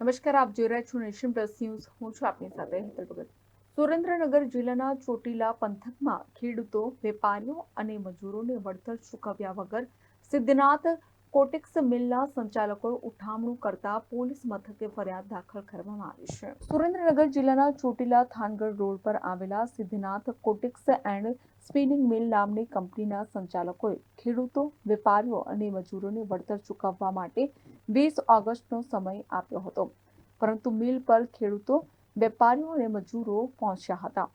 નમસ્કાર, આપ જોઈ રહ્યા છો નેશન પ્લસ ન્યૂઝ. હું છું આપની સાથે હેતલ ભગત. સુરેન્દ્રનગર જિલ્લાના ચોટીલા પંથકમાં ખેડૂતો, વેપારીઓ અને મજૂરોને વળતર ચૂકવ્યા વગર સિદ્ધનાથ કોટેક્સ મિલના સંચાલકો ઉઠામણું કરતા પોલીસ મથકે ફરિયાદ દાખલ કરવામાં આવી છે. સુરેન્દ્રનગર જિલ્લાના ચોટીલા થાનગઢ રોડ પર આવેલા Siddhnath Kotex and spinning mill નામની કંપનીના સંચાલકોએ ખેડૂતો, વેપારીઓ અને મજૂરોને વળતર ચૂકવવા માટે વીસ ઓગસ્ટનો સમય આપ્યો હતો. પરંતુ મિલ પર ખેડૂતો, વેપારીઓ અને મજૂરો પહોંચ્યા હતા.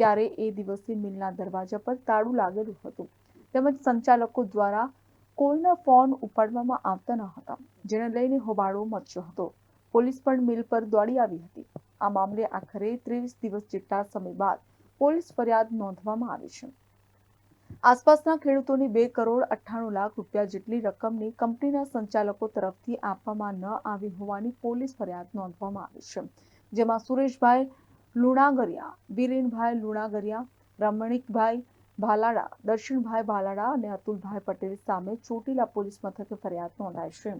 ત્યારે એ દિવસે મિલના દરવાજા પર તાળું લાગેલું હતું. તેમજ સંચાલકો દ્વારા કોઈના ફોન ઉપાડવામાં આવતા ન હતા, જેને લઈને હોબાળો મચ્યો હતો. પોલીસ પણ મિલ પર દોડી આવી હતી. આ મામલે આખરે ત્રેવીસ દિવસ જેટલા સમય બાદ પોલીસ ફરિયાદ નોંધવામાં આવી છે. આસપાસના ખેડૂતોની બે કરોડ અઠ્ઠાણું લાખ રૂપિયા જેટલી રકમની કંપનીના સંચાલકો તરફથી આપવામાં ન આવી હોવાની પોલીસ ફરિયાદ નોંધવામાં આવી છે. જેમાં સુરેશભાઈ લુણાગરિયા, વિરેનભાઈ લુણાગરિયા, રમણીકભાઈ ભાલાડા દર્શનભાઈ ભાલાડા અને અતુલભાઈ પટેલ સામે ચોટીલા પોલીસ મથકે ફરિયાદ નોંધાઈ છે.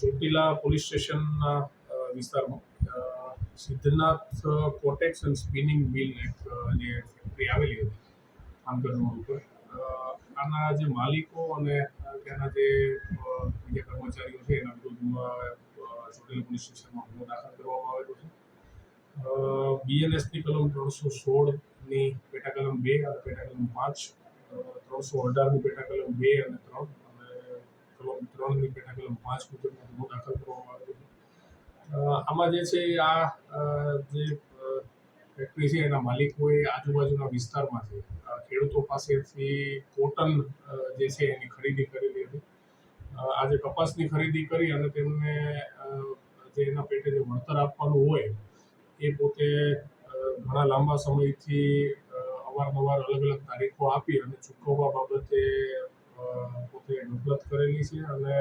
ચોટીલા પોલીસ સ્ટેશનના વિસ્તારમાં Siddhnath Kotex and spinning mill એક જે ફેક્ટરી આવેલી હતી આંકર રોડ ઉપર આના જે માલિકો અને તેના જે બીજા કર્મચારીઓ છે, એના વિરુદ્ધમાં ચોટીલા પોલીસ સ્ટેશનમાં ગુનો દાખલ કરવામાં આવેલો છે. બીએનએસની કલમ ત્રણસો સોળની પેટા કલમ બે અને પેટા કલમ પાંચ ત્રણસો અઢારની પેટા કલમ બે અને ત્રણ, અને કલમ ત્રણની પેટા કલમ પાંચ મુજબનો ગુનો દાખલ કરવામાં આવ્યો છે. આમાં જે છે આ જે ફેક્ટરી છે એના માલિકોએ આજુબાજુના વિસ્તારમાંથી ખેડૂતો પાસેથી કોટન જે છે એની ખરીદી કરેલી હતી. આજે કપાસની ખરીદી કરી અને તેમને જે એના પેટે જે વળતર આપવાનું હોય, એ પોતે ઘણા લાંબા સમયથી અવારનવાર અલગ અલગ તારીખો આપી અને ચૂકવવા બાબતે પોતે નફરત કરેલી છે અને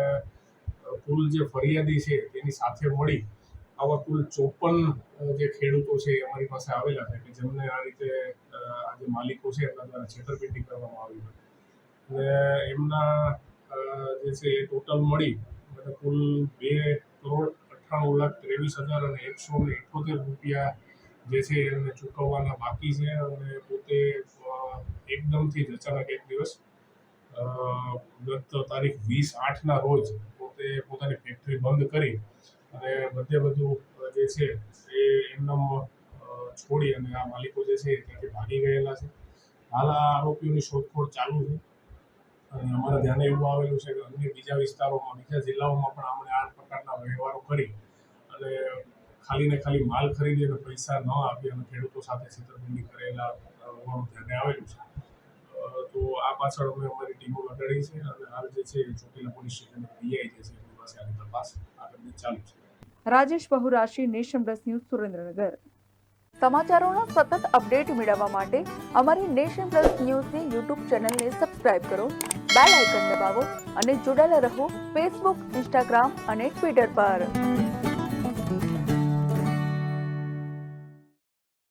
કુલ જે ફરિયાદી છે તેની સાથે મળી આવા કુલ ચોપન જે ખેડૂતો છે એ અમારી પાસે આવેલા છે કે જેમને આ રીતે આ જે માલિકો છે એમના દ્વારા છેતરપિંડી કરવામાં આવી હતી. અને એમના જે છે એ ટોટલ મળી અને કુલ બે કરોડ અઠ્ઠાણું લાખ ત્રેવીસ હજાર અને એકસો ને રૂપિયા જે છે એમને ચૂકવવાના બાકી છે અને પોતે એકદમથી જ અચાનક એક દિવસ ગત તારીખ વીસ આઠના રોજ પોતે પોતાની ફેક્ટરી બંધ કરી અને બધે બધું જે છે એ એમનામ છોડી અને આ માલિકો જે છે ત્યાંથી ભાગી ગયેલા છે. હાલ આ આરોપીઓની શોધખોળ ચાલુ છે અને અમારા ધ્યાને એવું આવેલું છે કે અન્ય બીજા વિસ્તારોમાં, બીજા જિલ્લાઓમાં પણ આપણે આ પ્રકારના વ્યવહારો કરી અને ખાલી ને ખાલી માલ ખરીદી અને પૈસા ન આપી અને ખેડૂતો સાથે છેતરપિંડી કરેલા હોવાનું ધ્યાને આવેલું છે. તો આ પાછળ અમે અમારી ટીમો લગાડી છે અને હાલ જે છે ચોટીલા પોલીસ સ્ટેશનના પીઆઈ જે છે એમની પાસે આની તપાસ આગળની ચાલુ છે. Rajesh Bahurashi, Nation Plus News, Surendranagar. સમાચારોના સતત અપડેટ મેળવવા માટે અમારી નેશન પ્લસ ન્યૂઝની યુટ્યુબ ચેનલને સબસ્ક્રાઇબ કરો, બેલ આઇકન દબાવો અને જોડાયેલા રહો ફેસબુક, ઇન્સ્ટાગ્રામ અને ટ્વિટર પર.